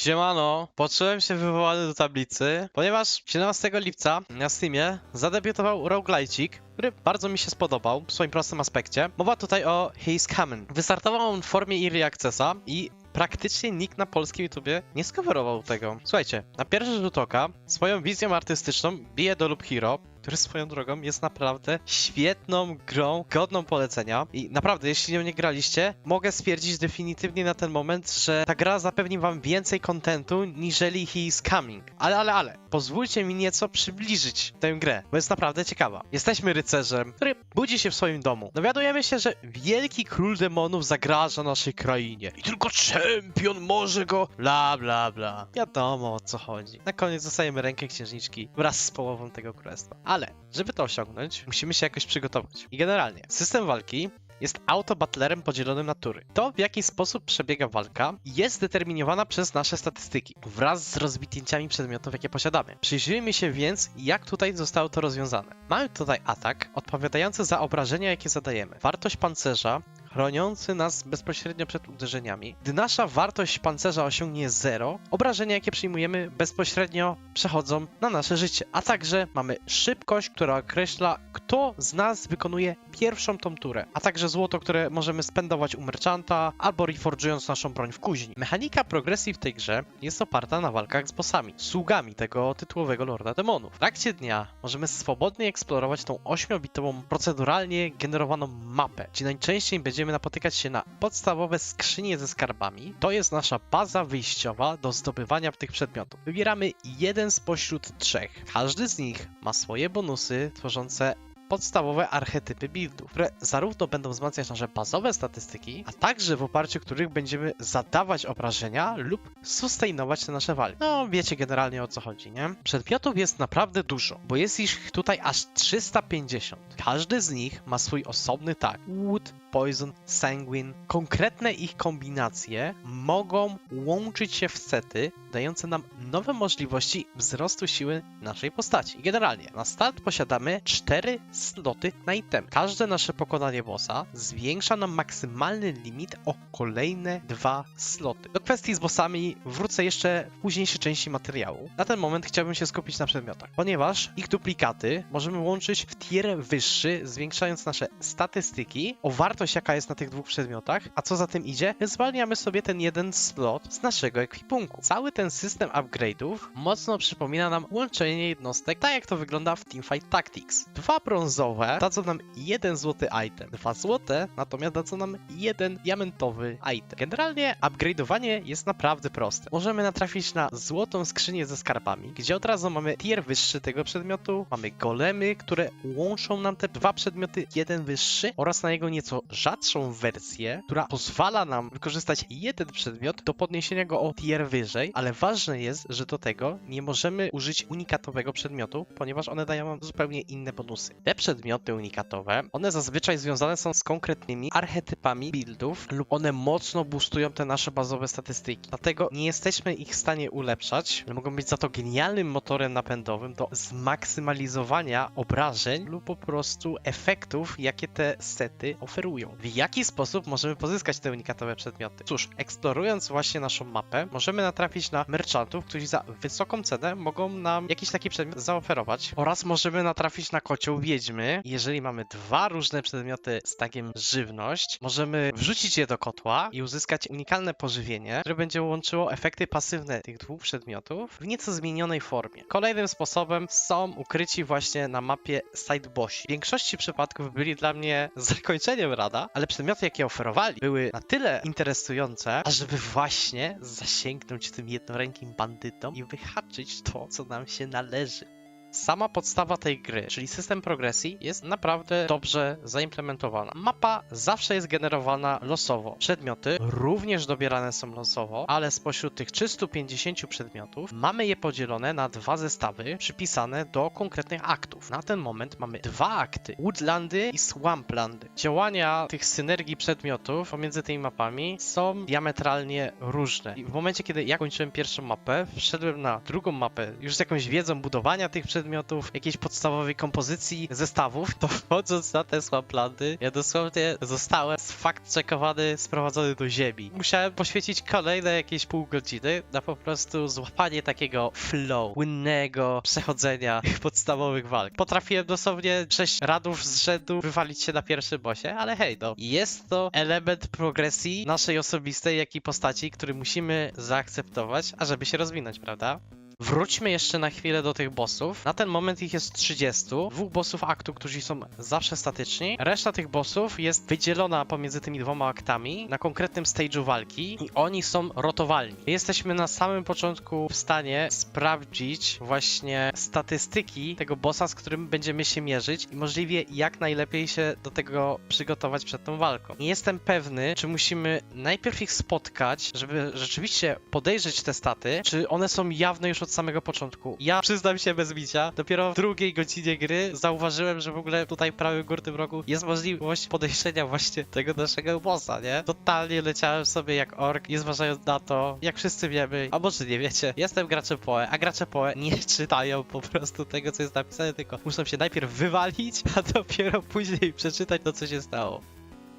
Siemano, poczułem się wywołany do tablicy, ponieważ 17 lipca na Steamie zadebiutował roguelite'ik, który bardzo mi się spodobał w swoim prostym aspekcie. Mowa tutaj o He's Coming. Wystartował on w formie Early Accessa i praktycznie nikt na polskim YouTubie nie skowerował tego. Słuchajcie, na pierwszy rzut oka swoją wizją artystyczną bije do Loop Hero, który swoją drogą jest naprawdę świetną grą, godną polecenia. I naprawdę, jeśli nią nie graliście, mogę stwierdzić definitywnie na ten moment, że ta gra zapewni wam więcej kontentu niżeli He is Coming. Ale, ale, ale, pozwólcie mi nieco przybliżyć tę grę, bo jest naprawdę ciekawa. Jesteśmy rycerzem, który budzi się w swoim domu. Dowiadujemy się, że wielki król demonów zagraża naszej krainie i tylko czempion może go bla bla bla. Wiadomo o co chodzi. Na koniec dostajemy rękę księżniczki wraz z połową tego królestwa. Ale, żeby to osiągnąć, musimy się jakoś przygotować. I generalnie, system walki jest autobatlerem podzielonym na tury. To, w jaki sposób przebiega walka, jest zdeterminowana przez nasze statystyki, wraz z rozwinięciami przedmiotów, jakie posiadamy. Przyjrzyjmy się więc, jak tutaj zostało to rozwiązane. Mamy tutaj atak, odpowiadający za obrażenia, jakie zadajemy. Wartość pancerza, chroniący nas bezpośrednio przed uderzeniami. Gdy nasza wartość pancerza osiągnie 0, obrażenia, jakie przyjmujemy, bezpośrednio przechodzą na nasze życie. A także mamy szybkość, która określa, kto z nas wykonuje pierwszą tą turę, a także złoto, które możemy spendować u merchanta albo reforgując naszą broń w kuźni. Mechanika progresji w tej grze jest oparta na walkach z bossami, sługami tego tytułowego Lorda Demonów. W trakcie dnia możemy swobodnie eksplorować tą 8-bitową, proceduralnie generowaną mapę, gdzie najczęściej będziemy napotykać się na podstawowe skrzynie ze skarbami. To jest nasza baza wyjściowa do zdobywania tych przedmiotów. Wybieramy jeden spośród trzech. Każdy z nich ma swoje bonusy tworzące podstawowe archetypy buildów, które zarówno będą wzmacniać nasze bazowe statystyki, a także w oparciu których będziemy zadawać obrażenia lub sustainować te nasze walki. No, wiecie generalnie o co chodzi, nie? Przedmiotów jest naprawdę dużo, bo jest ich tutaj aż 350. Każdy z nich ma swój osobny tag. Wood, Poison, Sanguine. Konkretne ich kombinacje mogą łączyć się w sety, dające nam nowe możliwości wzrostu siły naszej postaci. Generalnie, na start posiadamy 4 sloty na item. Każde nasze pokonanie bossa zwiększa nam maksymalny limit o kolejne dwa sloty. Do kwestii z bossami wrócę jeszcze w późniejszej części materiału. Na ten moment chciałbym się skupić na przedmiotach, ponieważ ich duplikaty możemy łączyć w tier wyższy, zwiększając nasze statystyki o wartość, jaka jest na tych dwóch przedmiotach, a co za tym idzie, zwalniamy sobie ten jeden slot z naszego ekwipunku. Cały ten system upgrade'ów mocno przypomina nam łączenie jednostek, tak jak to wygląda w Teamfight Tactics. Dwa brązowe dadzą nam jeden złoty item, dwa złote natomiast dadzą nam jeden diamentowy item. Generalnie upgrade'owanie jest naprawdę proste. Możemy natrafić na złotą skrzynię ze skarbami, gdzie od razu mamy tier wyższy tego przedmiotu, mamy golemy, które łączą nam te dwa przedmioty, jeden wyższy oraz na jego nieco rzadszą wersję, która pozwala nam wykorzystać jeden przedmiot do podniesienia go o tier wyżej, ale ważne jest, że do tego nie możemy użyć unikatowego przedmiotu, ponieważ one dają nam zupełnie inne bonusy. Te przedmioty unikatowe, one zazwyczaj związane są z konkretnymi archetypami buildów lub one mocno boostują te nasze bazowe statystyki. Dlatego nie jesteśmy ich w stanie ulepszać, ale mogą być za to genialnym motorem napędowym do zmaksymalizowania obrażeń lub po prostu efektów, jakie te sety oferują. W jaki sposób możemy pozyskać te unikatowe przedmioty? Cóż, eksplorując właśnie naszą mapę, możemy natrafić na merchantów, którzy za wysoką cenę mogą nam jakiś taki przedmiot zaoferować oraz możemy natrafić na kocioł wiedźmy. Jeżeli mamy dwa różne przedmioty z tagiem żywność, możemy wrzucić je do kotła i uzyskać unikalne pożywienie, które będzie łączyło efekty pasywne tych dwóch przedmiotów w nieco zmienionej formie. Kolejnym sposobem są ukryci właśnie na mapie side bossi. W większości przypadków byli dla mnie zakończeniem rada, ale przedmioty jakie oferowali były na tyle interesujące, ażeby właśnie zasięgnąć tym jednorękim bandytom i wyhaczyć to, co nam się należy. Sama podstawa tej gry, czyli system progresji, jest naprawdę dobrze zaimplementowana. Mapa zawsze jest generowana losowo. Przedmioty również dobierane są losowo, ale spośród tych 350 przedmiotów mamy je podzielone na dwa zestawy przypisane do konkretnych aktów. Na ten moment mamy dwa akty: Woodlandy i Swamplandy. Działania tych synergii przedmiotów pomiędzy tymi mapami są diametralnie różne. I w momencie, kiedy ja kończyłem pierwszą mapę, wszedłem na drugą mapę już z jakąś wiedzą budowania tych przedmiotów, przedmiotów, jakiejś podstawowej kompozycji zestawów, to wchodząc na te swamplandy, ja dosłownie zostałem fakt checkowany, sprowadzony do ziemi. Musiałem poświęcić kolejne jakieś pół godziny na po prostu złapanie takiego flow, płynnego przechodzenia podstawowych walk. Potrafiłem dosłownie 6 radów z rzędu wywalić się na pierwszym bosie, ale hej, no, jest to element progresji naszej osobistej, jak i postaci, który musimy zaakceptować, ażeby się rozwinąć, prawda? Wróćmy jeszcze na chwilę do tych bossów. Na ten moment ich jest 30. Dwóch bossów aktu, którzy są zawsze statyczni. Reszta tych bossów jest wydzielona pomiędzy tymi dwoma aktami na konkretnym stage'u walki i oni są rotowalni. Jesteśmy na samym początku w stanie sprawdzić właśnie statystyki tego bossa, z którym będziemy się mierzyć i możliwie jak najlepiej się do tego przygotować przed tą walką. Nie jestem pewny, czy musimy najpierw ich spotkać, żeby rzeczywiście podejrzeć te staty, czy one są jawne już od samego początku. Ja przyznam się bez bicia, dopiero w drugiej godzinie gry zauważyłem, że w ogóle tutaj w prawym górnym rogu jest możliwość podejrzenia właśnie tego naszego bossa, nie? Totalnie leciałem sobie jak ork, nie zważając na to, jak wszyscy wiemy, a może nie wiecie, jestem graczem PoE, a gracze PoE nie czytają po prostu tego, co jest napisane, tylko muszą się najpierw wywalić, a dopiero później przeczytać to, co się stało.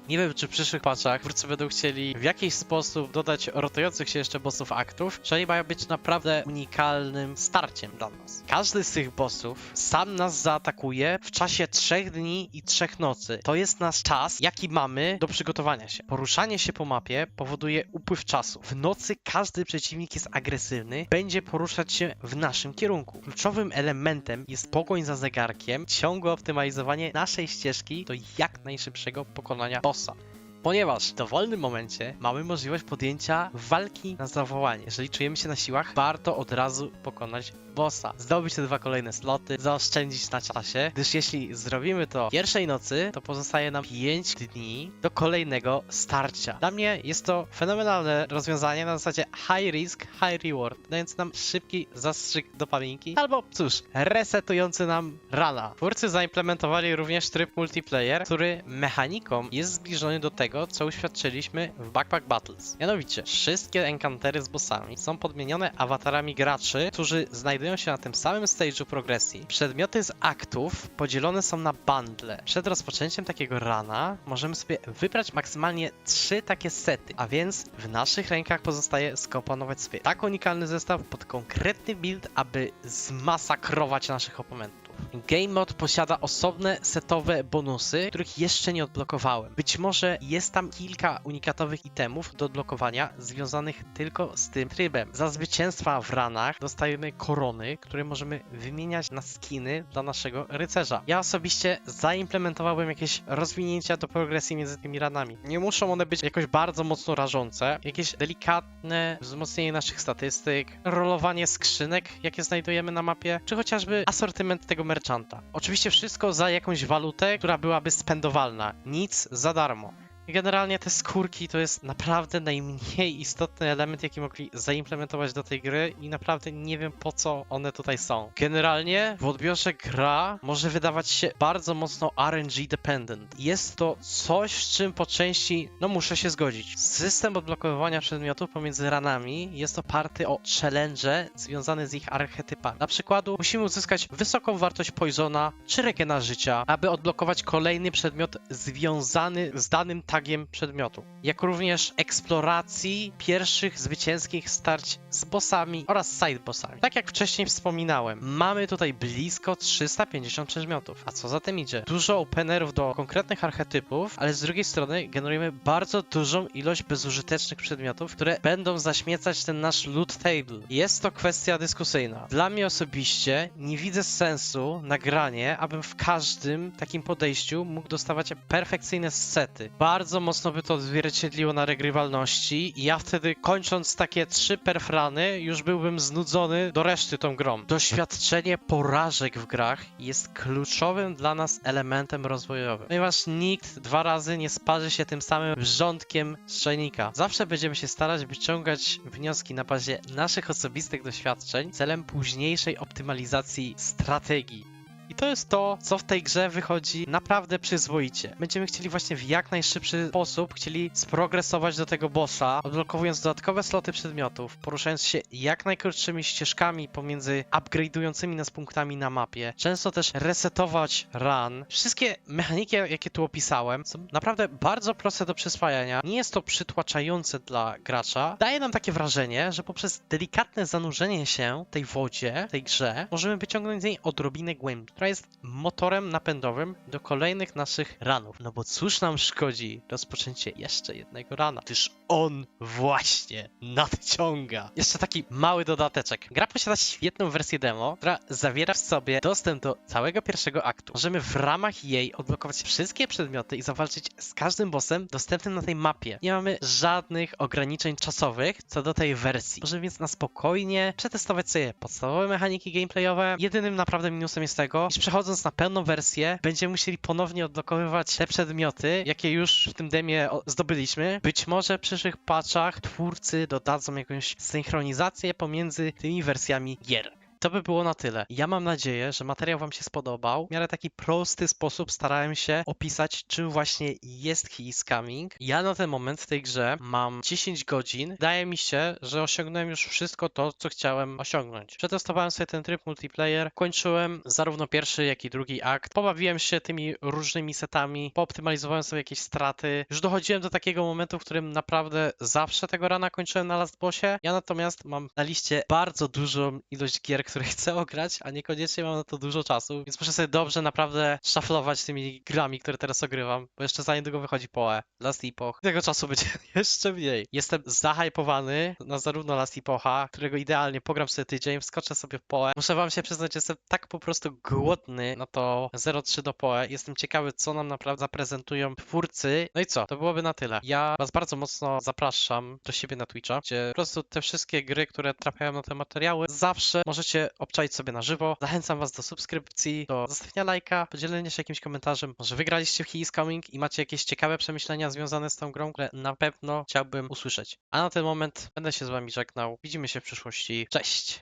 Nie wiem, czy w przyszłych patchach twórcy będą chcieli w jakiś sposób dodać rotujących się jeszcze bossów aktów, czy oni mają być naprawdę unikalnym starciem dla nas. Każdy z tych bossów sam nas zaatakuje w czasie trzech dni i trzech nocy. To jest nasz czas, jaki mamy do przygotowania się. Poruszanie się po mapie powoduje upływ czasu. W nocy każdy przeciwnik jest agresywny, będzie poruszać się w naszym kierunku. Kluczowym elementem jest pogoń za zegarkiem, ciągłe optymalizowanie naszej ścieżki do jak najszybszego pokonania bossa. Nossa. Ponieważ w dowolnym momencie mamy możliwość podjęcia walki na zawołanie. Jeżeli czujemy się na siłach, warto od razu pokonać bossa. Zdobyć te dwa kolejne sloty, zaoszczędzić na czasie, gdyż jeśli zrobimy to pierwszej nocy, to pozostaje nam 5 dni do kolejnego starcia. Dla mnie jest to fenomenalne rozwiązanie na zasadzie high risk, high reward, dając nam szybki zastrzyk dopaminy, albo cóż, resetujący nam rana. Twórcy zaimplementowali również tryb multiplayer, który mechaniką jest zbliżony do tego, co uświadczyliśmy w Backpack Battles. Mianowicie, wszystkie encountery z bossami są podmienione awatarami graczy, którzy znajdują się na tym samym stage'u progresji. Przedmioty z aktów podzielone są na bundle. Przed rozpoczęciem takiego rana możemy sobie wybrać maksymalnie trzy takie sety, a więc w naszych rękach pozostaje skomponować sobie tak unikalny zestaw pod konkretny build, aby zmasakrować naszych oponentów. Game Mode posiada osobne setowe bonusy, których jeszcze nie odblokowałem. Być może jest tam kilka unikatowych itemów do odblokowania związanych tylko z tym trybem. Za zwycięstwa w ranach dostajemy korony, które możemy wymieniać na skiny dla naszego rycerza. Ja osobiście zaimplementowałbym jakieś rozwinięcia do progresji między tymi ranami. Nie muszą one być jakoś bardzo mocno rażące, jakieś delikatne wzmocnienie naszych statystyk, rolowanie skrzynek, jakie znajdujemy na mapie, czy chociażby asortyment tego merchanta. Oczywiście wszystko za jakąś walutę, która byłaby spendowalna. Nic za darmo. Generalnie te skórki to jest naprawdę najmniej istotny element, jaki mogli zaimplementować do tej gry i naprawdę nie wiem po co one tutaj są. Generalnie w odbiorze gra może wydawać się bardzo mocno RNG dependent. Jest to coś, z czym po części, no muszę się zgodzić. System odblokowywania przedmiotów pomiędzy ranami jest oparty o challenge związane z ich archetypami. Na przykładu musimy uzyskać wysoką wartość poisona czy regena życia, aby odblokować kolejny przedmiot związany z danym tagiem przedmiotu, jak również eksploracji pierwszych zwycięskich starć z bossami oraz side bossami. Tak jak wcześniej wspominałem, mamy tutaj blisko 350 przedmiotów, a co za tym idzie? Dużo openerów do konkretnych archetypów, ale z drugiej strony generujemy bardzo dużą ilość bezużytecznych przedmiotów, które będą zaśmiecać ten nasz loot table. Jest to kwestia dyskusyjna. Dla mnie osobiście nie widzę sensu nagranie, abym w każdym takim podejściu mógł dostawać perfekcyjne sety. Bardzo mocno by to odzwierciedliło na regrywalności ja wtedy kończąc takie trzy perfrany już byłbym znudzony do reszty tą grą. Doświadczenie porażek w grach jest kluczowym dla nas elementem rozwojowym, ponieważ nikt dwa razy nie sparzy się tym samym wrzątkiem z czajnika. Zawsze będziemy się starać wyciągać wnioski na bazie naszych osobistych doświadczeń celem późniejszej optymalizacji strategii. I to jest to, co w tej grze wychodzi naprawdę przyzwoicie. Będziemy chcieli właśnie w jak najszybszy sposób chcieli sprogresować do tego bossa, odblokowując dodatkowe sloty przedmiotów, poruszając się jak najkrótszymi ścieżkami pomiędzy upgrade'ującymi nas punktami na mapie. Często też resetować run. Wszystkie mechaniki, jakie tu opisałem, są naprawdę bardzo proste do przyswajania. Nie jest to przytłaczające dla gracza. Daje nam takie wrażenie, że poprzez delikatne zanurzenie się tej wodzie, tej grze, możemy wyciągnąć z niej odrobinę głębi, która jest motorem napędowym do kolejnych naszych ranów. No bo cóż nam szkodzi rozpoczęcie jeszcze jednego rana, gdyż on właśnie nadciąga. Jeszcze taki mały dodateczek. Gra posiada świetną wersję demo, która zawiera w sobie dostęp do całego pierwszego aktu. Możemy w ramach jej odblokować wszystkie przedmioty i zawalczyć z każdym bossem dostępnym na tej mapie. Nie mamy żadnych ograniczeń czasowych co do tej wersji. Możemy więc na spokojnie przetestować sobie podstawowe mechaniki gameplayowe. Jedynym naprawdę minusem jest tego, iż przechodząc na pełną wersję, będziemy musieli ponownie odblokowywać te przedmioty, jakie już w tym demie zdobyliśmy. Być może w przyszłych patchach twórcy dodadzą jakąś synchronizację pomiędzy tymi wersjami gier. To by było na tyle. Ja mam nadzieję, że materiał Wam się spodobał. W miarę taki prosty sposób starałem się opisać, czym właśnie jest He is Coming. Ja na ten moment w tej grze mam 10 godzin. Wydaje mi się, że osiągnąłem już wszystko to, co chciałem osiągnąć. Przetestowałem sobie ten tryb multiplayer, kończyłem zarówno pierwszy, jak i drugi akt. Pobawiłem się tymi różnymi setami, pooptymalizowałem sobie jakieś straty. Już dochodziłem do takiego momentu, w którym naprawdę zawsze tego rana kończyłem na last bossie. Ja natomiast mam na liście bardzo dużą ilość gier, które chcę ograć, a niekoniecznie mam na to dużo czasu, więc muszę sobie dobrze naprawdę szaflować tymi grami, które teraz ogrywam, bo jeszcze za niedługo wychodzi PoE, Last Epoch. Tego czasu będzie jeszcze mniej. Jestem zahypowany na zarówno Last Epocha, którego idealnie pogram sobie tydzień, wskoczę sobie w PoE. Muszę wam się przyznać, jestem tak po prostu głodny na to 0.3 do PoE. Jestem ciekawy, co nam naprawdę zaprezentują twórcy. No i co? To byłoby na tyle. Ja was bardzo mocno zapraszam do siebie na Twitcha, gdzie po prostu te wszystkie gry, które trafiają na te materiały, zawsze możecie obczaić sobie na żywo. Zachęcam was do subskrypcji, do zostawienia lajka, podzielenia się jakimś komentarzem. Może wygraliście w He is Coming i macie jakieś ciekawe przemyślenia związane z tą grą, które na pewno chciałbym usłyszeć. A na ten moment będę się z wami żegnał. Widzimy się w przyszłości. Cześć!